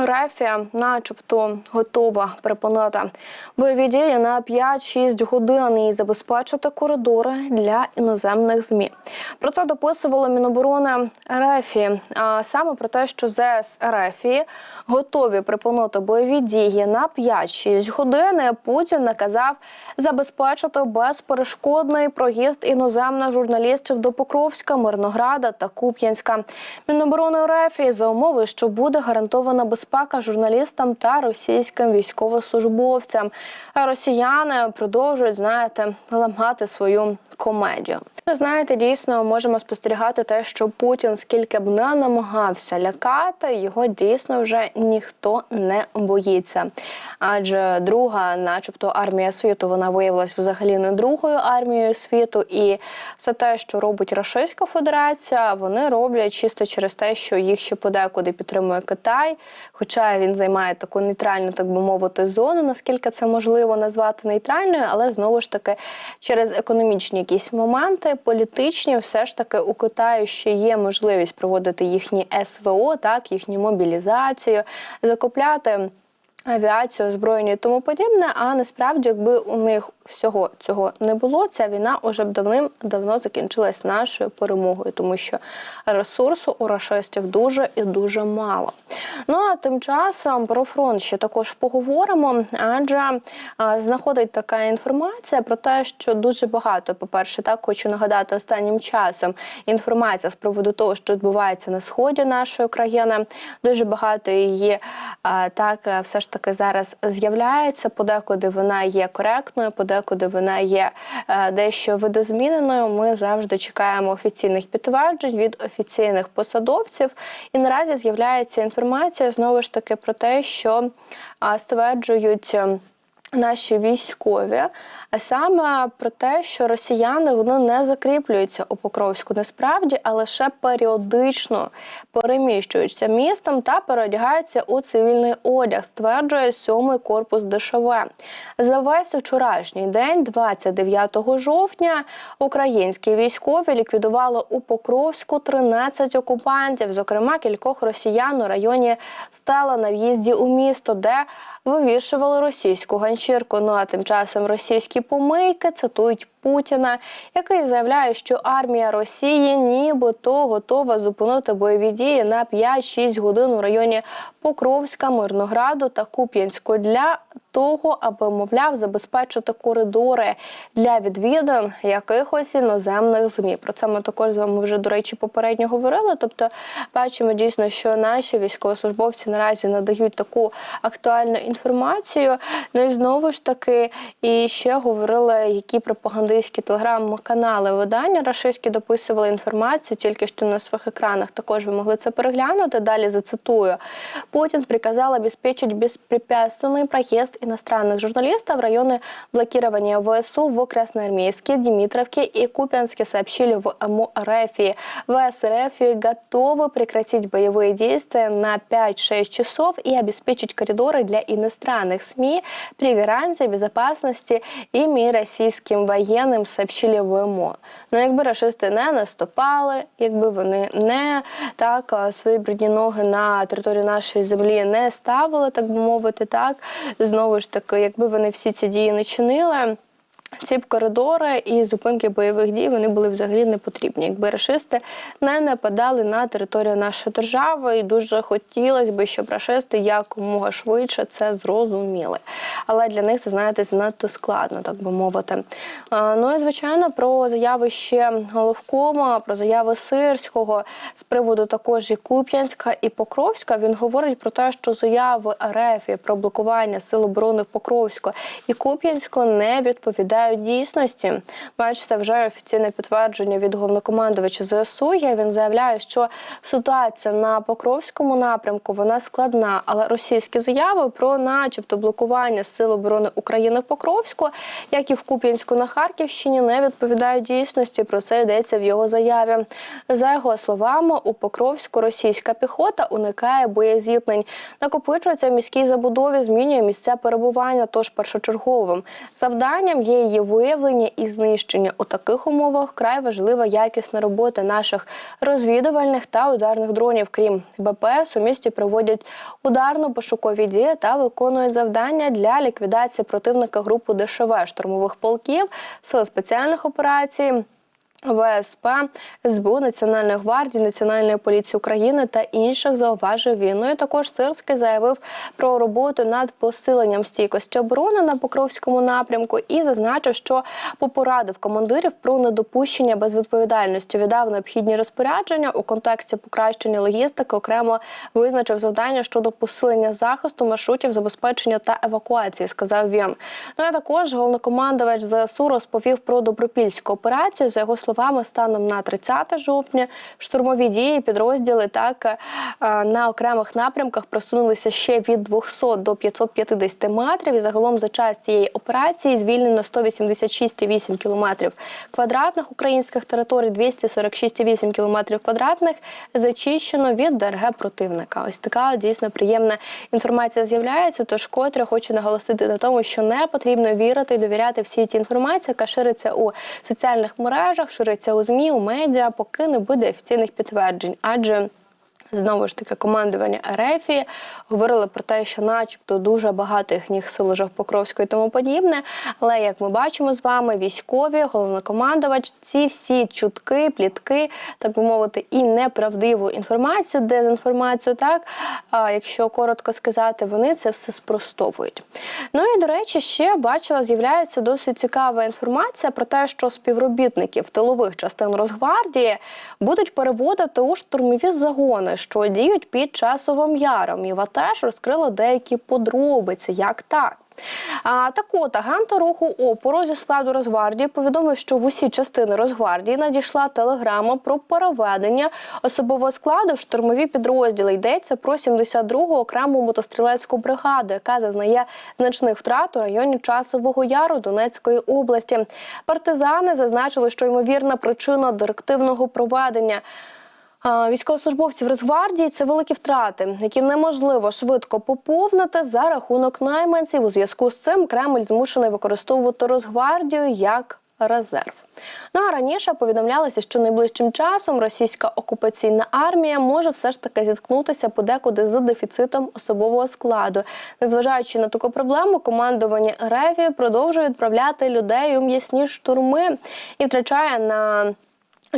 Рефія, начебто, готова припинити бойові дії на 5-6 годин і забезпечити коридори для іноземних змі. Про це дописувало Міноборони Рефії. А саме про те, що ЗС Рефії готові припинити бойові дії на 5-6 годин. Путін наказав забезпечити безперешкодний проїзд іноземних журналістів до Покровська, Мирнограда та Куп'янська. Міноборони Рефії за умови, що буде гарантована безпека журналістам та російським військовослужбовцям. Росіяни продовжують, знаєте, ламати свою комедію. Знаєте, дійсно можемо спостерігати те, що Путін, скільки б не намагався лякати, його дійсно вже ніхто не боїться. Адже друга, начебто, армія світу, вона виявилась взагалі не другою армією світу, і все те, що робить Російська Федерація, вони роблять чисто через те, що їх ще подекуди підтримує Китай. Хоча він займає таку нейтральну, так би мовити, зону, наскільки це можливо назвати нейтральною, але знову ж таки через економічні якісь моменти, політичні, все ж таки у Китаю ще є можливість проводити їхні СВО, так їхню мобілізацію, закупляти. Авіацію, озброєння і тому подібне. А насправді, якби у них всього цього не було, ця війна уже б давним-давно закінчилась нашою перемогою, тому що ресурсу у рашистів дуже і дуже мало. Ну а тим часом про фронт ще також поговоримо, адже а, знаходить така інформація про те, що дуже багато, по-перше, так хочу нагадати останнім часом інформація з приводу того, що відбувається на сході нашої країни. Дуже багато її а, так все ж таки зараз з'являється. Подекуди вона є коректною, подекуди вона є е, дещо видозміненою. Ми завжди чекаємо офіційних підтверджень від офіційних посадовців. І наразі з'являється інформація знову ж таки про те, що стверджують. Наші військові, а саме про те, що росіяни вони не закріплюються у Покровську насправді, а лише періодично переміщуються містом та переодягаються у цивільний одяг, стверджує сьомий корпус ДШВ. За весь вчорашній день, 29 жовтня, українські військові ліквідували у Покровську 13 окупантів, зокрема кількох росіян у районі Стала на в'їзді у місто, де вивішували російську ганчірку. Ну а тим часом російські помийки цитують Путіна, який заявляє, що армія Росії нібито готова зупинити бойові дії на 5-6 годин у районі Покровська, Мирнограду та Куп'янську для того, аби мовляв забезпечити коридори для відвідин якихось іноземних змі. Про це ми також з вами вже до речі попередньо говорили. Тобто, бачимо дійсно, що наші військовослужбовці наразі надають таку актуальну інформацію. Ну і знову ж таки, і ще говорили, які пропагандистські телеграм-канали видання рашистські дописували інформацію тільки що на своїх екранах. Також ви могли це переглянути. Далі зацитую. Путин приказал обеспечить беспрепятственный проезд иностранных журналистов в районы блокирования ВСУ в Красноармейске, Дмитровке и Купянске, сообщили в МРФ. ВС РФ готовы прекратить боевые действия на 5-6 часов и обеспечить коридоры для иностранных СМИ при гарантии безопасности ими российским воєнним, сообщили ВМО. Ну, якби рашисти не наступали, якби вони не так свої брудні ноги на територію нашої землі не ставили, так би мовити, так знову ж таки, якби вони всі ці дії не чинили. Ці коридори і зупинки бойових дій вони були взагалі не потрібні, якби рашисти не нападали на територію нашої держави, і дуже хотілося б, щоб рашисти якомога швидше це зрозуміли. Але для них це знаєте занадто складно, так би мовити. Ну і звичайно про заяви ще головкома, про заяви Сирського з приводу також і Куп'янська і Покровська. Він говорить про те, що заяви РФ про блокування сил оборони Покровського і Куп'янського не відповідають дійсності. Бачите, вже офіційне підтвердження від головнокомандувача ЗСУ. є. Він заявляє, що ситуація на Покровському напрямку вона складна, але російські заяви про, начебто, блокування сил оборони України в Покровську, як і в Куп'янську на Харківщині, не відповідають дійсності. Про це йдеться в його заяві. За його словами, у Покровську російська піхота уникає боєзіткнень, накопичується в міській забудові, змінює місця перебування. Тож першочерговим завданням є її виявлення і знищення у таких умовах край важлива якісна робота наших розвідувальних та ударних дронів. Крім БПС, у місті проводять ударно-пошукові дії та виконують завдання для ліквідації противника групи ДШВ штурмових полків, сил спеціальних операцій. ВСП, СБУ, Національної гвардії, Національної поліції України та інших зауважив він. Ну і також Сирський заявив про роботу над посиленням стійкості оборони на Покровському напрямку і зазначив, що попорадив командирів про недопущення безвідповідальності. Віддав необхідні розпорядження у контексті покращення логістики. Окремо визначив завдання щодо посилення захисту маршрутів забезпечення та евакуації. Сказав він. Ну а також головнокомандувач ЗСУ розповів про добропільську операцію. За його словами, станом на 30 жовтня штурмові дії підрозділи так е, на окремих напрямках просунулися ще від 200 до 550 метрів. І загалом за час цієї операції звільнено 186,8 кілометрів квадратних українських територій, 246,8 кілометрів квадратних зачищено від ДРГ противника. Ось така дійсно приємна інформація з'являється. Тож котре хочу наголосити на тому, що не потрібно вірити і довіряти всій тій інформації, яка шириться у соціальних мережах, шириться у змі, у медіа, поки не буде офіційних підтверджень, адже. Знову ж таки, командування РФ говорили про те, що, начебто, дуже багато їхніх сил уже в Покровську і тому подібне. Але як ми бачимо з вами, військові, головнокомандувач, ці всі чутки, плітки, так би мовити, і неправдиву інформацію, дезінформацію, так а якщо коротко сказати, вони це все спростовують. Ну і до речі, ще бачила, з'являється досить цікава інформація про те, що співробітників тилових частин Росгвардії будуть переводити у штурмові загони що діють під часовим яром. Іва теж розкрила деякі подробиці, як так. А так от агент руху опору зі складу Росгвардії повідомив, що в усі частини Росгвардії надійшла телеграма про переведення особового складу в штурмові підрозділи. Йдеться про 72-гу окрему мотострілецьку бригаду, яка зазнає значних втрат у районі часового яру Донецької області. Партизани зазначили, що ймовірна причина директивного проведення. Військовослужбовців Росгвардії це великі втрати, які неможливо швидко поповнити за рахунок найманців. У зв'язку з цим Кремль змушений використовувати Росгвардію як резерв. Ну а раніше повідомлялося, що найближчим часом російська окупаційна армія може все ж таки зіткнутися подекуди з дефіцитом особового складу. Незважаючи на таку проблему, командування РФ продовжує відправляти людей у м'ясні штурми і втрачає на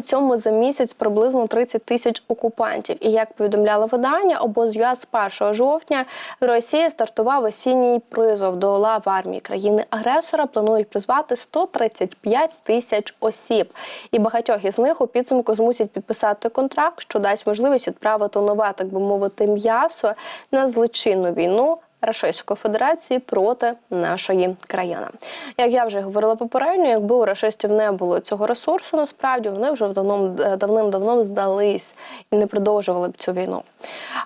цьому за місяць приблизно 30 тисяч окупантів. І як повідомляло видання, обоз з 1 жовтня в Росії стартував осінній призов до лав армії країни-агресора. Планують призвати 135 тисяч осіб, і багатьох із них у підсумку змусять підписати контракт, що дасть можливість відправити нове, так би мовити, м'ясо на злочинну війну. Рашистської Федерації проти нашої країни. Як я вже говорила попередньо, якби у рашистів не було цього ресурсу, насправді вони вже давним-давно здались і не продовжували б цю війну.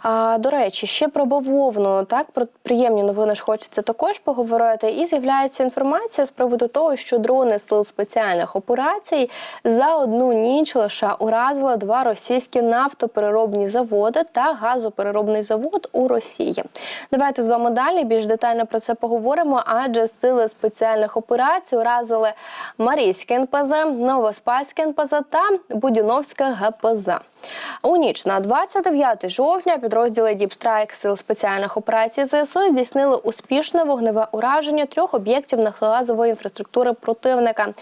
А, До речі, ще про бавовну, так про приємні новини ж хочеться також поговорити. І з'являється інформація з приводу того, що дрони сил спеціальних операцій за одну ніч лише уразили два російські нафтопереробні заводи та газопереробний завод у Росії. Давайте з вами далі більш детально про це поговоримо. Адже сили спеціальних операцій уразили Марійське НПЗ, Новоспаське НПЗ та Будіновське ГПЗ. У ніч на 29 жовтня підрозділи Діпстрайк сил спеціальних операцій ЗСУ здійснили успішне вогневе ураження трьох об'єктів нафтогазової інфраструктури противника.